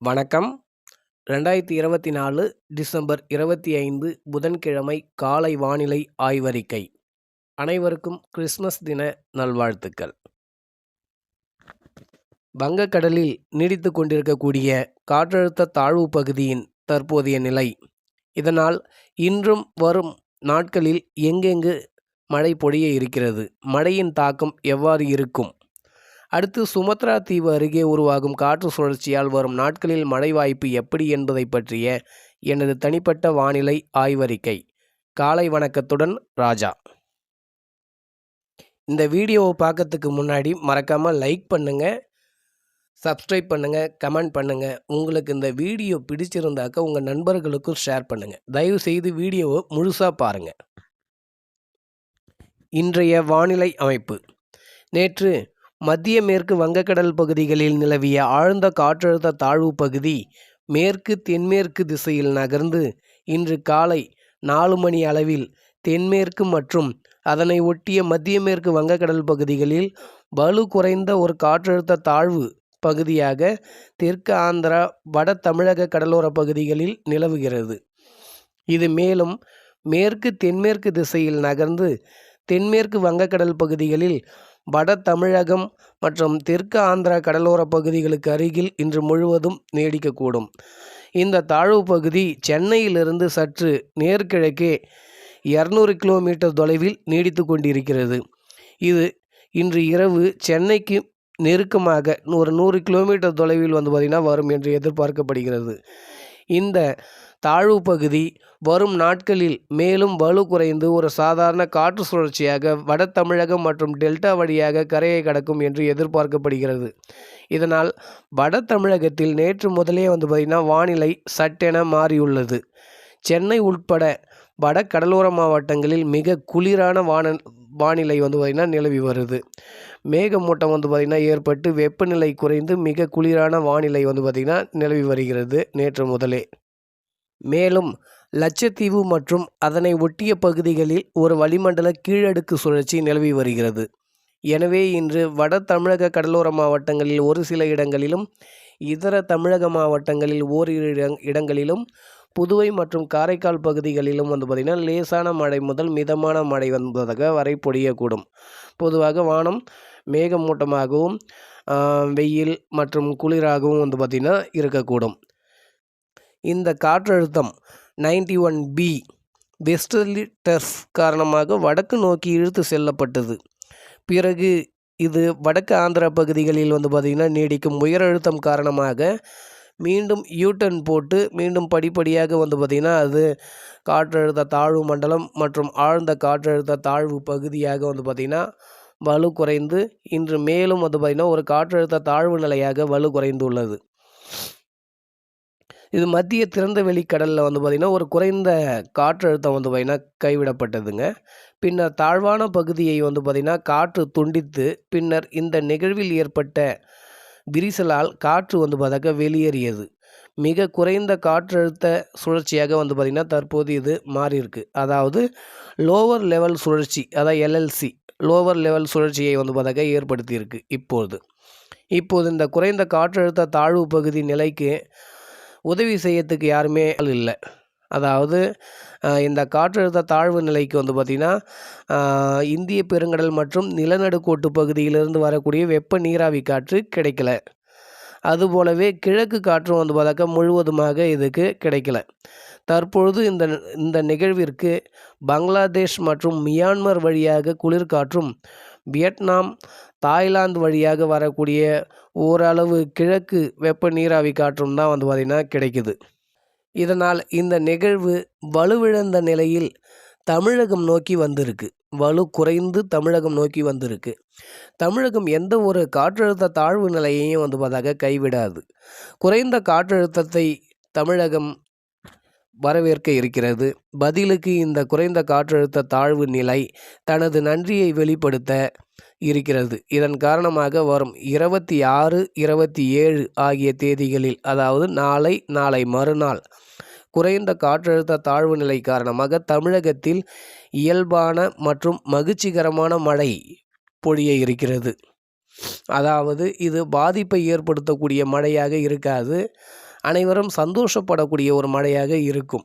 வணக்கம். ரெண்டாயிரத்தி இருபத்தி நாலு டிசம்பர் இருபத்தி ஐந்து புதன்கிழமை காலை வானிலை ஆய்வறிக்கை. அனைவருக்கும் கிறிஸ்மஸ் தின நல்வாழ்த்துக்கள். வங்கக்கடலில் நீடித்து கொண்டிருக்கக்கூடிய காற்றழுத்த தாழ்வு பகுதியின் தற்போதைய நிலை. இதனால் இன்றும் வரும் நாட்களில் எங்கெங்கு மழை பொழிய இருக்கிறது மழையின் தாக்கம் எவ்வாறு இருக்கும் அடுத்து சுமத்ரா தீவு அருகே உருவாகும் காற்று சுழற்சியால் வரும் நாட்களில் மழை வாய்ப்பு எப்படி என்பதை பற்றிய எனது தனிப்பட்ட வானிலை ஆய்வறிக்கை. காலை வணக்கத்துடன் ராஜா. இந்த வீடியோவை பார்க்கறதுக்கு முன்னாடி மறக்காமல் லைக் பண்ணுங்கள் சப்ஸ்கிரைப் பண்ணுங்கள் கமெண்ட் பண்ணுங்கள் உங்களுக்கு இந்த வீடியோ பிடிச்சிருந்தாக்க உங்கள் நண்பர்களுக்கும் ஷேர் பண்ணுங்கள் தயவு செய்து வீடியோவை முழுசாக பாருங்கள் இன்றைய வானிலை அமைப்பு. நேற்று மத்திய மேற்கு வங்கக்கடல் பகுதிகளில் நிலவிய ஆழ்ந்த காற்றழுத்த தாழ்வு பகுதி மேற்கு தென்மேற்கு திசையில் நகர்ந்து இன்று காலை நாலு மணி அளவில் தென்மேற்கு மற்றும் அதனை ஒட்டிய மத்திய மேற்கு வங்கக்கடல் பகுதிகளில் வலு குறைந்த ஒரு காற்றழுத்த தாழ்வு பகுதியாக தெற்கு ஆந்திரா வட தமிழக கடலோர பகுதிகளில் நிலவுகிறது. இது மேலும் மேற்கு தென்மேற்கு திசையில் நகர்ந்து தென்மேற்கு வங்கக்கடல் பகுதிகளில் வட தமிழகம் மற்றும் தெற்கு ஆந்திரா கடலோர பகுதிகளுக்கு அருகில் இன்று முழுவதும் நீடிக்கக்கூடும். இந்த தாழ்வு பகுதி சென்னையிலிருந்து சற்று நேர்கிழக்கே இரநூறு கிலோமீட்டர் தொலைவில் நீடித்து கொண்டிருக்கிறது. இது இன்று இரவு சென்னைக்கு நெருக்கமாக ஒரு நூறு கிலோமீட்டர் தொலைவில் வந்து பார்த்திங்கன்னா வரும் என்று எதிர்பார்க்கப்படுகிறது. இந்த தாழ்வு பகுதி வரும் நாட்களில் மேலும் வலு குறைந்து ஒரு சாதாரண காற்று சுழற்சியாக வட தமிழகம் மற்றும் டெல்டா வழியாக கரையை கடக்கும் என்று எதிர்பார்க்கப்படுகிறது. இதனால் வட தமிழகத்தில் நேற்று முதலே வந்து பார்த்திங்கன்னா வானிலை சட்டென மாறியுள்ளது. சென்னை உட்பட வட கடலோர மாவட்டங்களில் மிக குளிரான வான வானிலை வந்து பார்த்திங்கன்னா நிலவி வருது. மேகமூட்டம் வந்து பார்த்திங்கன்னா ஏற்பட்டு வெப்பநிலை குறைந்து மிக குளிரான வானிலை வந்து பார்த்திங்கன்னா நிலவி வருகிறது நேற்று முதலே. மேலும் லட்சத்தீவு மற்றும் அதனை ஒட்டிய பகுதிகளில் ஒரு வளிமண்டல கீழடுக்கு சுழற்சி நிலவி வருகிறது. எனவே இன்று வட தமிழக கடலோர மாவட்டங்களில் ஒரு சில இடங்களிலும் இதர தமிழக மாவட்டங்களில் ஓரிரு இடங் இடங்களிலும் புதுவை மற்றும் காரைக்கால் பகுதிகளிலும் வந்து பார்த்திங்கன்னா லேசான மழை முதல் மிதமான மழை வந்ததாக வரை பொழியக்கூடும். பொதுவாக வானம் மேகமூட்டமாகவும் வெயில் மற்றும் குளிராகவும் வந்து பார்த்திங்கன்னா இருக்கக்கூடும். இந்த காற்றழுத்தம் ninety one B westerly trough காரணமாக வடக்கு நோக்கி இழுத்து செல்லப்பட்டது. பிறகு இது வடக்கு ஆந்திர பகுதிகளில் வந்து பார்த்திங்கன்னா நீடிக்கும் உயரழுத்தம் காரணமாக மீண்டும் யூட்டன் போட்டு மீண்டும் படிப்படியாக வந்து பார்த்திங்கன்னா அது காற்றழுத்த தாழ்வு மண்டலம் மற்றும் ஆழ்ந்த காற்றழுத்த தாழ்வு பகுதியாக வந்து பார்த்திங்கன்னா வலு குறைந்து இன்று மேலும் வந்து பார்த்திங்கன்னா ஒரு காற்றழுத்த தாழ்வு நிலையாக வலு குறைந்துள்ளது. இது மத்திய திறந்த வெளி கடலில் வந்து பார்த்திங்கன்னா ஒரு குறைந்த காற்றழுத்தம் வந்து பார்த்திங்கன்னா கைவிடப்பட்டதுங்க. பின்னர் தாழ்வான பகுதியை வந்து பார்த்திங்கன்னா காற்று துண்டித்து பின்னர் இந்த நிகழ்வில் ஏற்பட்ட விரிசலால் காற்று வந்து பார்த்தாக்க வெளியேறியது. மிக குறைந்த காற்றழுத்த சுழற்சியாக வந்து பார்த்திங்கன்னா தற்போது இது மாறியிருக்கு. அதாவது லோவர் லெவல் சுழற்சி அதாவது எல்எல்சி லோவர் லெவல் சுழற்சியை வந்து பார்த்தாக்க ஏற்படுத்தியிருக்கு இப்போது இப்போது இந்த குறைந்த காற்றழுத்த தாழ்வு பகுதி நிலைக்கு உதவி செய்யறதுக்கு யாருமே இல்லை. அதாவது இந்த காற்றழுத்த தாழ்வு நிலைக்கு வந்து பார்த்திங்கன்னா இந்திய பெருங்கடல் மற்றும் நிலநடுக்கோட்டு பகுதியிலிருந்து வரக்கூடிய வெப்ப நீராவி காற்று கிடைக்கல. அதுபோலவே கிழக்கு காற்றும் வந்து பார்த்தாக்கா முழுவதுமாக இதுக்கு கிடைக்கல. தற்பொழுது இந்த இந்த நிகழ்விற்கு பங்களாதேஷ் மற்றும் மியான்மர் வழியாக குளிர்காற்றும் வியட்நாம் தாய்லாந்து வழியாக வரக்கூடிய ஓரளவு கிழக்கு வெப்ப நீராவி காற்றும் தான் வந்து பார்த்திங்கன்னா கிடைக்குது. இதனால் இந்த நிகழ்வு வலுவிழந்த நிலையில் தமிழகம் நோக்கி வந்திருக்கு. வலு குறைந்து தமிழகம் நோக்கி வந்திருக்கு. தமிழகம் எந்த ஒரு காற்றழுத்த தாழ்வு நிலையையும் வந்து பார்த்தாக்க கைவிடாது. குறைந்த காற்றழுத்தத்தை தமிழகம் வரவேற்க இருக்கிறது. பதிலுக்கு இந்த குறைந்த காற்றழுத்த தாழ்வு நிலை தனது நன்றியை வெளிப்படுத்த இருக்கிறது. இதன் காரணமாக வரும் இருபத்தி ஆறு இருபத்தி ஏழு ஆகிய தேதிகளில் அதாவது நாளை நாளை மறுநாள் குறைந்த காற்றழுத்த தாழ்வு நிலை காரணமாக தமிழகத்தில் இயல்பான மற்றும் மகிழ்ச்சிகரமான மழை பொழிய இருக்கிறது. அதாவது இது பாதிப்பை ஏற்படுத்தக்கூடிய மழையாக இருக்காது. அனைவரும் சந்தோஷப்படக்கூடிய ஒரு மழையாக இருக்கும்.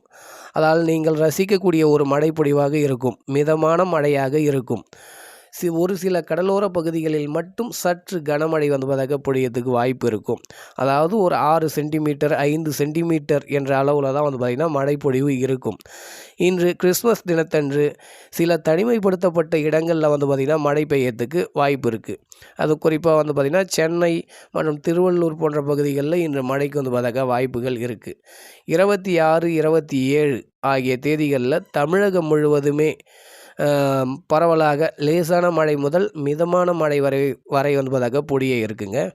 அதால் நீங்கள் ரசிக்கக்கூடிய ஒரு மழைப்பொழிவாக இருக்கும். மிதமான மழையாக இருக்கும். சி ஒரு சில கடலோர பகுதிகளில் மட்டும் சற்று கனமழை வந்ததாக பொழியத்துக்கு வாய்ப்பு இருக்கும். அதாவது ஒரு ஆறு சென்டிமீட்டர் ஐந்து சென்டிமீட்டர் என்ற அளவில் தான் வந்து பார்த்திங்கன்னா மழைப்பொழிவு இருக்கும். இன்று கிறிஸ்மஸ் தினத்தன்று சில தனிமைப்படுத்தப்பட்ட இடங்களில் வந்து பார்த்திங்கன்னா மழை பெய்யறதுக்கு வாய்ப்பு இருக்குது அது குறிப்பாக வந்து பார்த்திங்கன்னா சென்னை மற்றும் திருவள்ளூர் போன்ற பகுதிகளில் இன்று மழைக்கு வந்து பார்த்தாக்கா வாய்ப்புகள் இருக்குது இருபத்தி ஆறு இருபத்தி ஏழு ஆகிய தேதிகளில் தமிழகம் முழுவதுமே பரவலாக லேசான மழை முதல் மிதமான மழை வரை வரை வந்து பொடியே இருக்குங்க.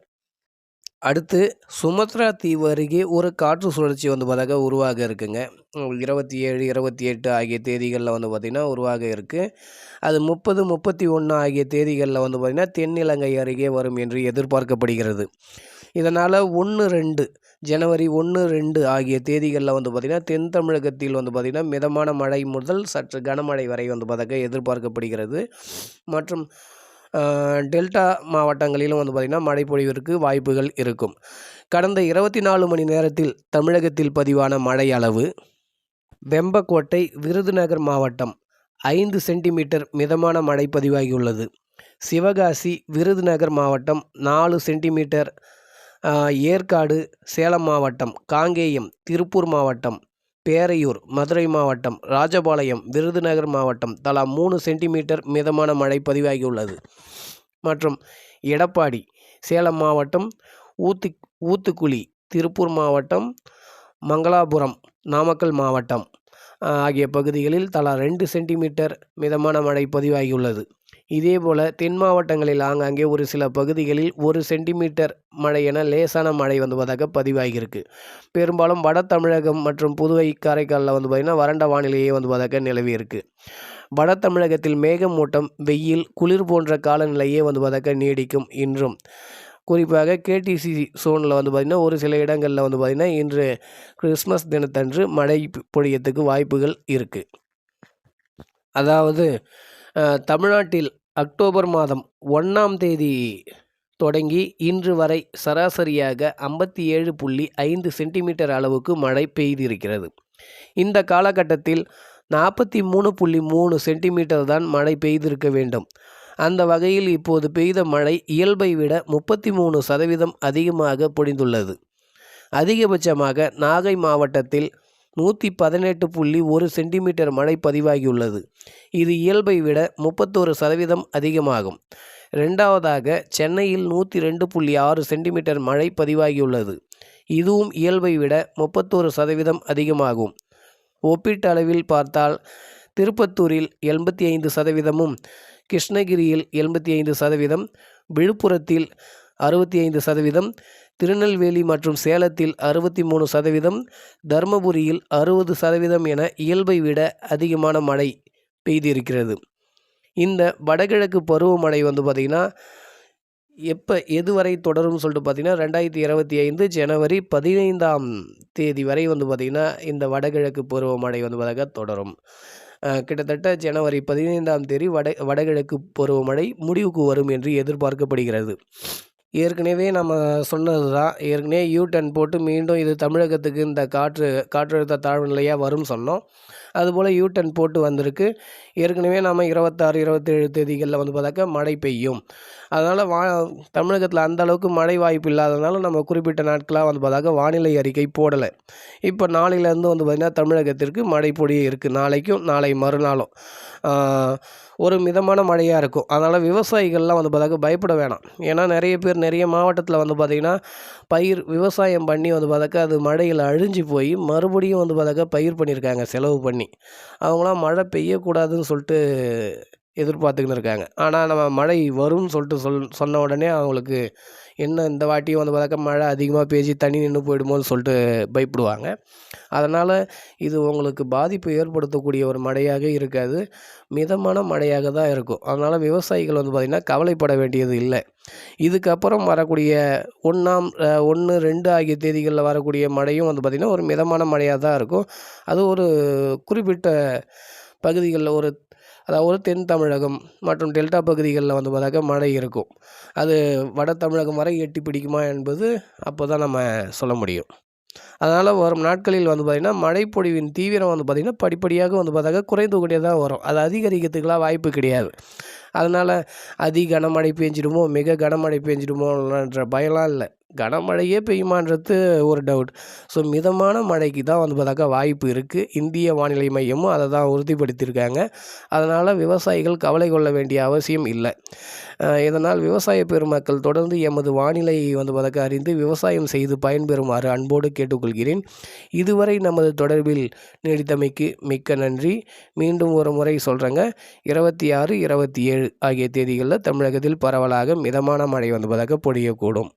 அடுத்து சுமத்ரா தீவு அருகே ஒரு காற்று சுழற்சி வந்து உருவாக இருக்குங்க. இருபத்தி ஏழு இருபத்தி எட்டு ஆகிய தேதிகளில் வந்து பார்த்திங்கன்னா உருவாக இருக்குது அது முப்பது முப்பத்தி ஒன்று ஆகிய தேதிகளில் வந்து பார்த்திங்கன்னா தென்னிலங்கை அருகே வரும் என்று எதிர்பார்க்கப்படுகிறது. இதனால் ஒன்று ரெண்டு ஜனவரி ஒன்று ரெண்டு ஆகிய தேதிகளில் வந்து பார்த்திங்கன்னா தென் தமிழகத்தில் வந்து பார்த்திங்கன்னா மிதமான மழை முதல் சற்று கனமழை வரை வந்து பார்த்தாக்க எதிர்பார்க்கப்படுகிறது. மற்றும் டெல்டா மாவட்டங்களிலும் வந்து பார்த்திங்கன்னா மழைப்பொழிவிற்கு வாய்ப்புகள் இருக்கும். கடந்த இருபத்தி நாலு மணி நேரத்தில் தமிழகத்தில் பதிவான மழை அளவு வெம்பக்கோட்டை விருதுநகர் மாவட்டம் ஐந்து சென்டிமீட்டர் மிதமான மழை பதிவாகியுள்ளது. சிவகாசி விருதுநகர் மாவட்டம் நாலு சென்டிமீட்டர் ஏற்காடு சேலம் மாவட்டம் காங்கேயம் திருப்பூர் மாவட்டம் பேரையூர் மதுரை மாவட்டம் ராஜபாளையம் விருதுநகர் மாவட்டம். தலா மூணு சென்டிமீட்டர் மிதமான மழை பதிவாகியுள்ளது. மற்றும் எடப்பாடி சேலம் மாவட்டம் ஊத்து ஊத்துக்குழி திருப்பூர் மாவட்டம் மங்களாபுரம் நாமக்கல் மாவட்டம் ஆகிய பகுதிகளில் தலா ரெண்டு சென்டிமீட்டர் மிதமான மழை பதிவாகியுள்ளது. இதேபோல் தென் மாவட்டங்களில் ஆங்காங்கே ஒரு சில பகுதிகளில் ஒரு சென்டிமீட்டர் மழை என லேசான மழை வந்து பார்த்தாக்க பதிவாகியிருக்கு. பெரும்பாலும் வட தமிழகம் மற்றும் புதுவை காரைக்காலில் வந்து பார்த்திங்கன்னா வறண்ட வானிலையே வந்து பார்த்தாக்க நிலவி இருக்குது வட தமிழகத்தில் மேகமூட்டம் வெயில் குளிர் போன்ற காலநிலையே வந்து பார்த்தாக்க நீடிக்கும் இன்றும். குறிப்பாக கேடிசி சோனில் வந்து பார்த்திங்கன்னா ஒரு சில இடங்களில் வந்து பார்த்திங்கன்னா இன்று கிறிஸ்மஸ் தினத்தன்று மழை பொழியத்துக்கு வாய்ப்புகள் இருக்குது அதாவது தமிழ்நாட்டில் அக்டோபர் மாதம் ஒன்றாம் தேதி தொடங்கி இன்று வரை சராசரியாக ஐம்பத்தி ஏழு புள்ளி ஐந்து சென்டிமீட்டர் அளவுக்கு மழை பெய்திருக்கிறது. இந்த காலகட்டத்தில் நாற்பத்தி மூணு புள்ளி மூணு சென்டிமீட்டர் தான் மழை பெய்திருக்க வேண்டும். அந்த வகையில் இப்போது பெய்த மழை இயல்பை விட முப்பத்தி மூணு சதவீதம் அதிகமாக பொழிந்துள்ளது. அதிகபட்சமாக நாகை மாவட்டத்தில் நூற்றி பதினெட்டு புள்ளி ஒரு சென்டிமீட்டர் மழை பதிவாகியுள்ளது. இது இயல்பை விட முப்பத்தோரு சதவீதம் அதிகமாகும். ரெண்டாவதாக சென்னையில் நூற்றி ரெண்டு புள்ளி ஆறு சென்டிமீட்டர் மழை பதிவாகியுள்ளது. இதுவும் இயல்பை விட முப்பத்தோரு சதவீதம் அதிகமாகும். ஒப்பீட்டளவில் பார்த்தால் திருப்பத்தூரில் எண்பத்தி ஐந்து சதவீதமும் கிருஷ்ணகிரியில் எண்பத்தி ஐந்து சதவீதம் விழுப்புரத்தில் அறுபத்தி ஐந்து சதவீதம் திருநெல்வேலி மற்றும் சேலத்தில் அறுபத்தி மூணு சதவீதம் தருமபுரியில் அறுபது சதவீதம் என இயல்பை விட அதிகமான மழை பெய்திருக்கிறது. இந்த வடகிழக்கு பருவமழை வந்து பார்த்திங்கன்னா எப்போ எதுவரை தொடரும் தொடரும்னு சொல்லிட்டு பார்த்திங்கன்னா ரெண்டாயிரத்தி இருபத்தி ஐந்து ஜனவரி பதினைந்தாம் தேதி வரை வந்து பார்த்திங்கன்னா இந்த வடகிழக்கு பருவமழை வந்து பார்த்தாக்க தொடரும். கிட்டத்தட்ட ஜனவரி பதினைந்தாம் தேதி வட வடகிழக்கு பருவமழை முடிவுக்கு வரும் என்று எதிர்பார்க்கப்படுகிறது. ஏற்கனவே நம்ம சொன்னது தான் ஏற்கனவே யூ டர்ன் போட்டு மீண்டும் இது தமிழகத்துக்கு இந்த காற்று காற்றழுத்த தாழ்வு நிலையாக வரும்னு சொன்னோம். அதுபோல் யூ டர்ன் போட்டு வந்திருக்கு. ஏற்கனவே நம்ம இருபத்தாறு இருபத்தேழு தேதிகளில் வந்து பார்த்தாக்க மழை பெய்யும். அதனால் வா தமிழகத்தில் அந்த அளவுக்கு மழை வாய்ப்பு இல்லாததுனால நம்ம குறிப்பிட்ட நாட்களாக வந்து பார்த்தாக்கா வானிலை அறிக்கை போடலை. இப்போ நாளையிலேருந்து வந்து பார்த்திங்கன்னா தமிழகத்திற்கு மழை பொடியே இருக்குது நாளைக்கும் நாளை மறுநாளும். ஒரு மிதமான மழையாக இருக்கும். அதனால் விவசாயிகள்லாம் வந்து பார்த்தாக்க பயப்பட வேணாம். ஏன்னா நிறைய பேர் நிறைய மாவட்டத்தில் வந்து பார்த்திங்கன்னா பயிர் விவசாயம் பண்ணி வந்து பார்த்தாக்கா அது மழையில் அழிஞ்சு போய் மறுபடியும் வந்து பார்த்தாக்கா பயிர் பண்ணியிருக்காங்க செலவு பண்ணி. அவங்களாம் மழை பெய்யக்கூடாதுன்னு சொல்லிட்டு எதிர்பார்த்துக்கின்னு இருக்காங்க. ஆனால் நம்ம மழை வரும்னு சொல்லிட்டு சொல் சொன்ன உடனே அவங்களுக்கு என்ன இந்த வாட்டியும் வந்து பார்த்தாக்கா மழை அதிகமாக பேசி தண்ணி நின்று போயிடுமோன்னு சொல்லிட்டு பயப்படுவாங்க. அதனால் இது உங்களுக்கு பாதிப்பு ஏற்படுத்தக்கூடிய ஒரு மழையாக இருக்காது. மிதமான மழையாக தான் இருக்கும். அதனால் விவசாயிகள் வந்து பார்த்திங்கன்னா கவலைப்பட வேண்டியது இல்லை. இதுக்கப்புறம் வரக்கூடிய ஒன்றாம் ஒன்று ரெண்டு ஆகிய தேதிகளில் வரக்கூடிய மழையும் வந்து பார்த்திங்கன்னா ஒரு மிதமான மழையாக தான் இருக்கும். அது ஒரு குறிப்பிட்ட பகுதிகளில் ஒரு அதாவது தென் தமிழகம் மற்றும் டெல்டா பகுதிகளில் வந்து பார்த்தாக்கா மழை இருக்கும். அது வட தமிழகம் வரை எட்டி பிடிக்குமா என்பது அப்போ தான் நம்ம சொல்ல முடியும். அதனால் வரும் நாட்களில் வந்து பார்த்திங்கன்னா மழைப்பொழிவின் தீவிரம் வந்து பார்த்திங்கன்னா படிப்படியாக வந்து பார்த்தாக்க குறைந்து கொண்டே தான் வரும். அது அதிகரிக்கிறதுக்கெலாம் வாய்ப்பு கிடையாது. அதனால் அதி கனமழை பெஞ்சிடுமோ மிக கனமழை பெஞ்சிடுமோன்ற பயம்லாம் இல்லை. கனமழையே பெய்யுமான்றது ஒரு டவுட் ஸோ மிதமான மழைக்கு தான் வந்து பார்த்தாக்கா வாய்ப்பு இருக்குது இந்திய வானிலை மையமும் அதை தான் உறுதிப்படுத்தியிருக்காங்க. அதனால் விவசாயிகள் கவலை கொள்ள வேண்டிய அவசியம் இல்லை. இதனால் விவசாய பெருமக்கள் தொடர்ந்து எமது வானிலையை வந்து பார்த்தாக்கா அறிந்து விவசாயம் செய்து பயன்பெறுமாறு அன்போடு கேட்டுக்கொள்கிறேன். இதுவரை நமது தொடர்பில் நீடித்தமைக்கு மிக்க நன்றி. மீண்டும் ஒரு முறை சொல்கிறேங்க இருபத்தி ஆறு இருபத்தி ஏழு ஆகிய தேதிகளில் தமிழகத்தில் பரவலாக மிதமான மழை வந்து பார்த்தாக்கா பொழியக்கூடும்.